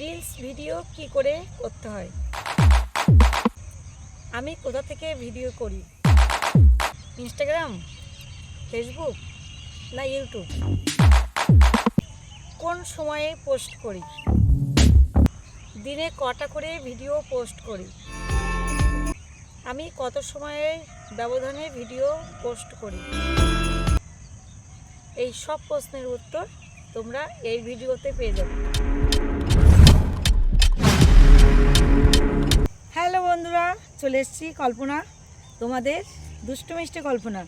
Reels video কি করে করতে হয়? আমি কোথা থেকে ভিডিও করি? ইনস্টাগ্রাম, ফেসবুক না ইউটিউব? কোন সময়ে পোস্ট করি? দিনে কটা করে ভিডিও পোস্ট করি? আমি কত সময়ে ব্যবধানে ভিডিও পোস্ট করি? এই সব প্রশ্নের উত্তর তোমরা এই ভিডিওতে পেয়ে যাবে। চলে এসেছি কল্পনা, তোমাদের দুষ্টু মিষ্টি কল্পনা।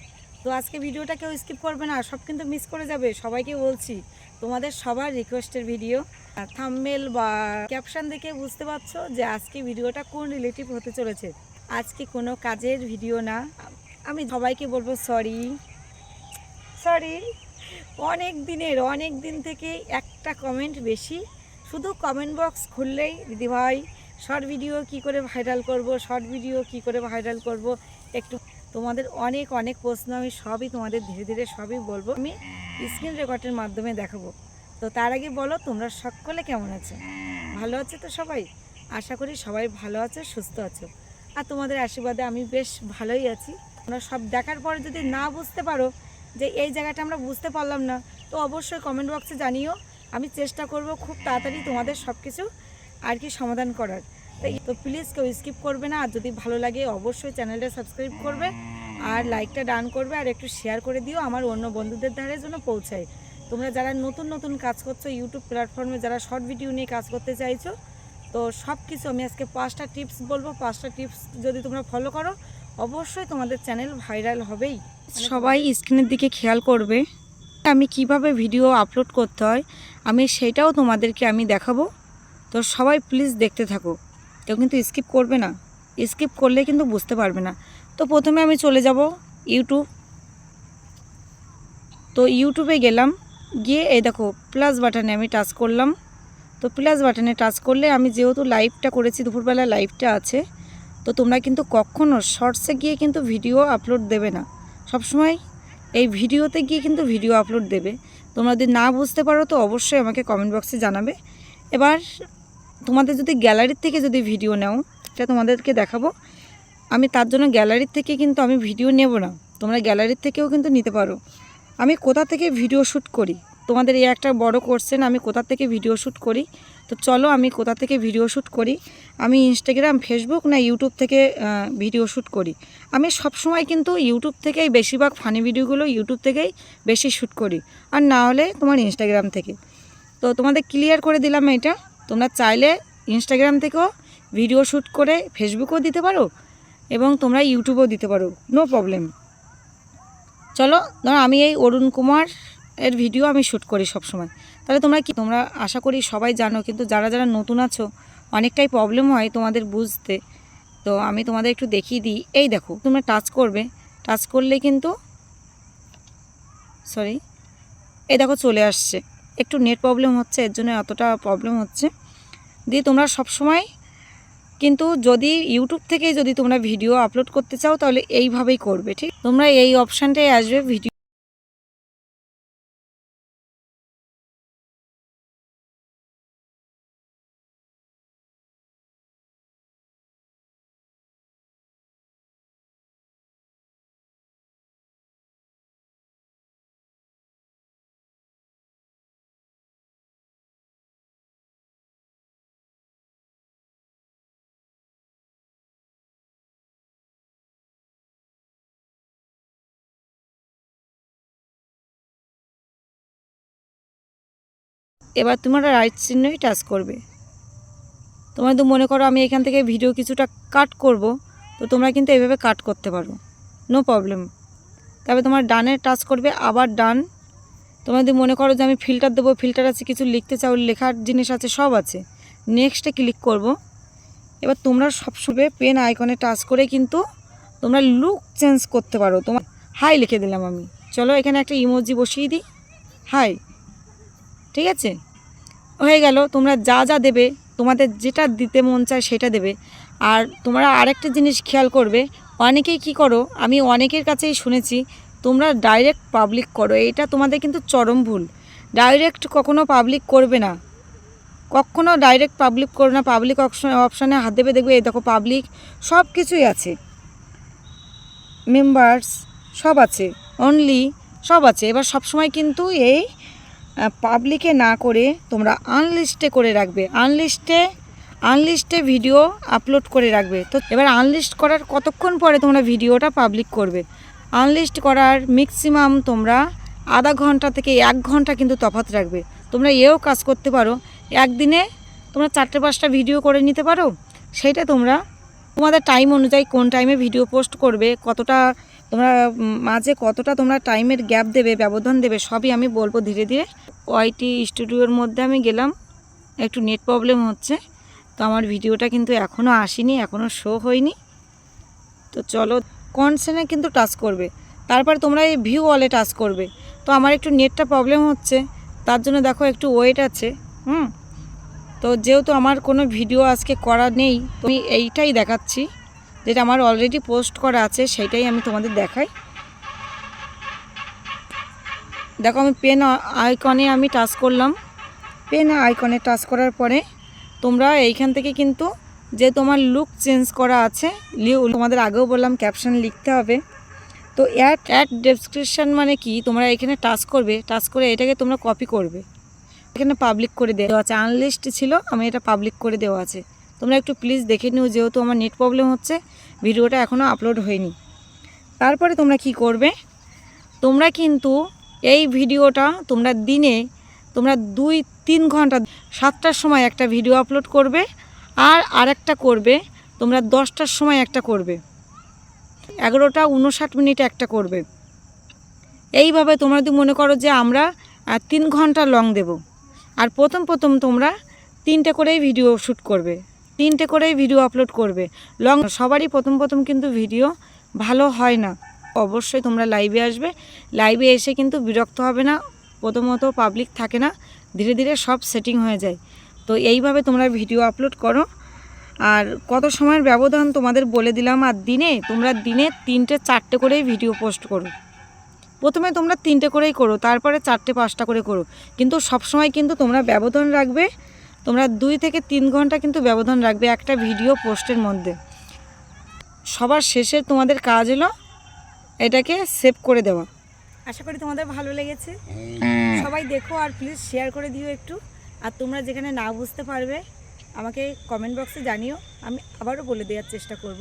তো আজকে ভিডিওটা কেউ স্কিপ করবে না, সব কিন্তু মিস করে যাবে, সবাইকে বলছি। তোমাদের সবার রিকোয়েস্টের ভিডিও থামমেল বা ক্যাপশন দেখে বুঝতে পারছ যে আজকে ভিডিওটা কোন রিলেটিভ হতে চলেছে। আজকে কোনো কাজের ভিডিও না। আমি সবাইকে বলব সরি সরি অনেক দিনের, অনেক দিন থেকে একটা কমেন্ট বেশি। শুধু কমেন্ট বক্স খুললেই দিদিভাই শর্ট ভিডিও কি করে ভাইরাল করব, শর্ট ভিডিও কি করে ভাইরাল করব, একটু তোমাদের অনেক অনেক প্রশ্ন আমি সবই তোমাদের ধীরে ধীরে সবই বলব। আমি স্ক্রিন রেকর্ডের মাধ্যমে দেখাবো। তো তার আগে বলো, তোমরা সকলে কেমন আছো? ভালো আছে তো সবাই? আশা করি সবাই ভালো আছো, সুস্থ আছো। আর তোমাদের আশীর্বাদে আমি বেশ ভালোই আছি। তোমরা সব দেখার পরে যদি না বুঝতে পারো যে এই জায়গাটা আমরা বুঝতে পারলাম না, তো অবশ্যই কমেন্ট বক্সে জানিও। আমি চেষ্টা করব খুব তাড়াতাড়ি তোমাদের সব কিছু আর কি সমাধান করার। তো প্লিজ কেউ স্কিপ করবে না। আর যদি ভালো লাগে, অবশ্যই চ্যানেলটা সাবস্ক্রাইব করবে। আর লাইকটা ডান করবে আর একটু শেয়ার করে দিও, আমার অন্য বন্ধুদের ধারে জন্য পৌঁছায়। তোমরা যারা নতুন নতুন কাজ করছ ইউটিউব প্ল্যাটফর্মে যারা শর্ট ভিডিও নিয়ে কাজ করতে চাইছো, তো সব কিছু আমি আজকে পাঁচটা টিপস বলব। পাঁচটা টিপস যদি তোমরা ফলো করো, অবশ্যই তোমাদের চ্যানেল ভাইরাল হবেই। সবাই স্ক্রিনের দিকে খেয়াল করবে আমি কীভাবে ভিডিও আপলোড করতে হয়। আমি সেটাও তোমাদেরকে আমি দেখাবো। তো সবাই প্লিজ দেখতে থাকো। কেউ কিন্তু স্কিপ করবে না। স্কিপ করলে কিন্তু বুঝতে পারবে না। তো প্রথমে আমি চলে যাব ইউটিউব তো ইউটিউবে গেলাম। গিয়ে এই দেখো প্লাস বাটনে আমি টাচ করলাম। তো প্লাস বাটনে টাচ করলে আমি যেহেতু লাইভটা করেছি, দুপুরবেলা লাইভটা আছে, তো তোমরা কিন্তু কখনো শর্টসে গিয়ে কিন্তু ভিডিও আপলোড দেবে না। সবসময় এই ভিডিওতে গিয়ে কিন্তু ভিডিও আপলোড দেবে। তোমরা যদি না বুঝতে পারো তো অবশ্যই আমাকে কমেন্ট বক্সে জানাবে। এবার তোমাদের যদি গ্যালারির থেকে যদি ভিডিও নাও এটা তোমাদেরকে দেখাবো। আমি তার জন্য গ্যালারির থেকে কিন্তু আমি ভিডিও নেব না। তোমরা গ্যালারির থেকেও কিন্তু নিতে পারো। আমি কোথা থেকে ভিডিও শ্যুট করি? তোমাদের এই একটা বড় কোশ্চেন আমি কোথা থেকে ভিডিও শ্যুট করি? তো চলো আমি কোথা থেকে ভিডিও শ্যুট করি? আমি ইনস্টাগ্রাম ফেসবুক না ইউটিউব থেকে ভিডিও শ্যুট করি। আমি সব সময় কিন্তু ইউটিউব থেকেই বেশিরভাগ ফানি ভিডিওগুলো ইউটিউব থেকেই বেশি শ্যুট করি। আর না হলে তোমার ইনস্টাগ্রাম থেকে। তো তোমাদের ক্লিয়ার করে দিলাম এটা। তোমরা চাইলে ইনস্টাগ্রাম থেকেও ভিডিও শ্যুট করে ফেসবুকেও দিতে পারো এবং তোমরা ইউটিউবেও দিতে পারো। নো প্রবলেম চলো, ধরো আমি এই অরুণ কুমার এর ভিডিও আমি শ্যুট করি সব সময় তাহলে তোমরা কি, তোমরা আশা করি সবাই জানো, কিন্তু যারা যারা নতুন আছো, অনেকটাই প্রবলেম হয় তোমাদের বুঝতে। তো আমি তোমাদের একটু দেখিয়ে দিই। এই দেখো, তোমরা টাচ করবে। টাচ করলে কিন্তু সরি এই দেখো চলে আসছে। একটু নেট প্রবলেম হচ্ছে, এর জন্য এতটা প্রবলেম হচ্ছে। দিয়ে তোমরা সব সময় কিন্তু যদি ইউটিউব থেকে যদি তোমরা ভিডিও আপলোড করতে চাও, তাহলে এইভাবেই করবে, ঠিক? তোমরা এই অপশানটাই আসবে, ভিডিও এবার তোমরা রাইট চিহ্নই টাচ করবে। তোমরা তো মনে করো আমি এখান থেকে ভিডিও কিছুটা কাট করব, তো তোমরা কিন্তু এভাবে কাট করতে পারো। নো প্রবলেম তবে তোমার ডানে টাচ করবে, আবার ডান তোমরা যদি মনে করো যে আমি ফিল্টার দেবো ফিল্টার আছে, কিছু লিখতে চাও, লেখার জিনিস আছে, সব আছে। নেক্সটে ক্লিক করব। এবার তোমরা সব সবসময় পেন আইকনে টাচ করে কিন্তু তোমরা লুক চেঞ্জ করতে পারো। তোমার হাই লিখে দিলাম আমি। চলো এখানে একটা ইমোজি বসিয়ে দিই। হাই ঠিক আছে? হয়ে গেল, তোমরা যা যা দেবে, তোমাদের যেটা দিতে মন চায় সেটা দেবে। আর তোমরা আরেকটা জিনিস খেয়াল করবে, অনেকেই কি করো, আমি অনেকের কাছেই শুনেছি, তোমরা ডাইরেক্ট পাবলিক করো, এটা তোমাদের কিন্তু চরম ভুল। ডাইরেক্ট কখনো পাবলিক করবে না। কখনো ডাইরেক্ট পাবলিক করো না পাবলিক অপশন অপশানে হাত দেবে, দেখবে এই দেখো পাবলিক সব কিছুই আছে। মেম্বার্স সব আছে অনলি সব আছে। এবার সব সময় কিন্তু এই পাবলিকে না করে তোমরা আনলিস্টে করে রাখবে। আনলিস্টে আনলিস্টে ভিডিও আপলোড করে রাখবে। তো এবার আনলিস্ট করার কতক্ষণ পরে তোমরা ভিডিওটা পাবলিক করবে? আনলিস্ট করার ম্যাক্সিমাম তোমরা আধা ঘণ্টা থেকে এক ঘণ্টা কিন্তু তফাৎ রাখবে। তোমরা এও কাজ করতে পারো। একদিনে তোমরা চারটে পাঁচটা ভিডিও করে নিতে পারো। সেইটা তোমরা তোমাদের টাইম অনুযায়ী কোন টাইমে ভিডিও পোস্ট করবে, কতটা তোমরা মাঝে কতটা তোমরা টাইমের গ্যাপ দেবে, ব্যবধান দেবে, সবই আমি বলব ধীরে ধীরে ওয়াইটি স্টুডিওর মধ্যে আমি গেলাম, একটু নেট প্রবলেম হচ্ছে, তো আমার ভিডিওটা কিন্তু এখনও আসেনি এখনও শো হয়নি। তো চলো কনসেনে কিন্তু টাচ করবে, তারপর তোমরা এই ভিউ ওয়ালে টাচ করবে। তো আমার একটু নেটটা প্রবলেম হচ্ছে, তার জন্য দেখো একটু ওয়েট আছে, হুম? তো যেহেতু আমার কোনো ভিডিও আজকে করা নেই, তো আমি এইটাই দেখাচ্ছি, যেটা আমার অলরেডি পোস্ট করা আছে, সেইটাই আমি তোমাদের দেখাই। দেখো আমি পেন আইকনে আমি টাচ করলাম। পেন আইকনে টাচ করার পরে তোমরা এইখান থেকে কিন্তু যে তোমার লুক চেঞ্জ করা আছে তোমাদের আগেও বললাম ক্যাপশন লিখতে হবে। তো অ্যাড অ্যাড ডেসক্রিপশন মানে কি? তোমরা এখানে টাচ করবে টাচ করে এটাকে তোমরা কপি করবে। এখানে পাবলিক করে দেওয়া আছে। আনলিস্ট ছিল, আমি এটা পাবলিক করে দেওয়া আছে। তোমরা একটু প্লিজ দেখে নিও, যেহেতু আমার নেট প্রবলেম হচ্ছে, ভিডিওটা এখনও আপলোড হয়নি। তারপরে তোমরা কি করবে? তোমরা কিন্তু এই ভিডিওটা তোমরা দিনে, তোমরা দুই, তিন ঘণ্টা, সাতটার সময় একটা ভিডিও আপলোড করবে আর আরেকটা করবে, তোমরা দশটার সময় একটা করবে। এগারোটা উনষাট মিনিটে একটা করবে। এইভাবে তোমরা যদি মনে করো যে আমরা তিন ঘণ্টা লং দেব, আর প্রথম প্রথম তোমরা তিনটে করেই ভিডিও শ্যুট করবে, তিনটে করেই ভিডিও আপলোড করবে। লং সবারই প্রথম প্রথম কিন্তু ভিডিও ভালো হয় না। অবশ্যই তোমরা লাইভে আসবে। লাইভে এসে কিন্তু বিরক্ত হবে না, প্রথমত পাবলিক থাকে না, ধীরে ধীরে সব সেটিং হয়ে যায়। তো এইভাবে তোমরা ভিডিও আপলোড করো। আর কত সময়ের ব্যবধান তোমাদের বলে দিলাম, আর দিনে, তোমরা দিনে তিনটে, চারটে করেই ভিডিও পোস্ট করো। প্রথমে তোমরা তিনটে করেই করো, তারপরে চারটে, পাঁচটা করে করো। কিন্তু সব সময় কিন্তু তোমরা ব্যবধান রাখবে, তোমরা দুই থেকে তিন ঘণ্টা কিন্তু ব্যবধান রাখবে একটা ভিডিও পোস্টের মধ্যে। সবার শেষে তোমাদের কাজ হলো এটাকে সেভ করে দেওয়া। আশা করি তোমাদের ভালো লেগেছে। সবাই দেখো আর প্লিজ শেয়ার করে দিও একটু। আর তোমরা যেখানে না বুঝতে পারবে আমাকে কমেন্ট বক্সে জানিও। আমি আবারও বলে দেওয়ার চেষ্টা করব।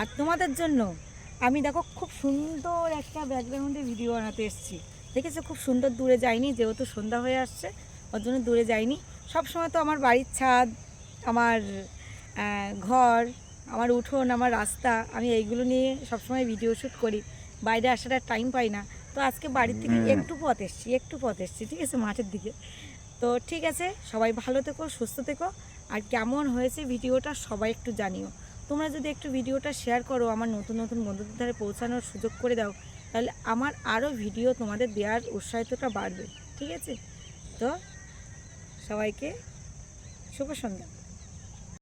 আর তোমাদের জন্য আমি দেখো খুব সুন্দর একটা ব্যাকগ্রাউন্ডে ভিডিও বানাতে এসেছি। দেখেছ? খুব সুন্দর দূরে যাইনি যেহেতু সন্ধ্যা হয়ে আসছে ওর জন্য দূরে যাইনি। সব সময় তো আমার বাড়ির ছাদ আমার ঘর আমার উঠোন আমার রাস্তা আমি এইগুলো নিয়ে সবসময় ভিডিও শ্যুট করি। বাইরে আসার আর টাইম পাই না। তো আজকে বাড়ির থেকে একটু পথ এসছি একটু পথ এসছি ঠিক আছে মাঠের দিকে। তো ঠিক আছে সবাই ভালো থেকো সুস্থ থেকো। আর কেমন হয়েছে ভিডিওটা সবাই একটু জানিও। তোমরা যদি একটু ভিডিওটা শেয়ার করো আমার নতুন নতুন বন্ধুদের ধারে পৌঁছানোর সুযোগ করে দাও তাহলে আমার আরও ভিডিও তোমাদের দেওয়ার উৎসাহিতটা বাড়বে ঠিক আছে? তো সবাইকে শুভ সন্ধ্যা।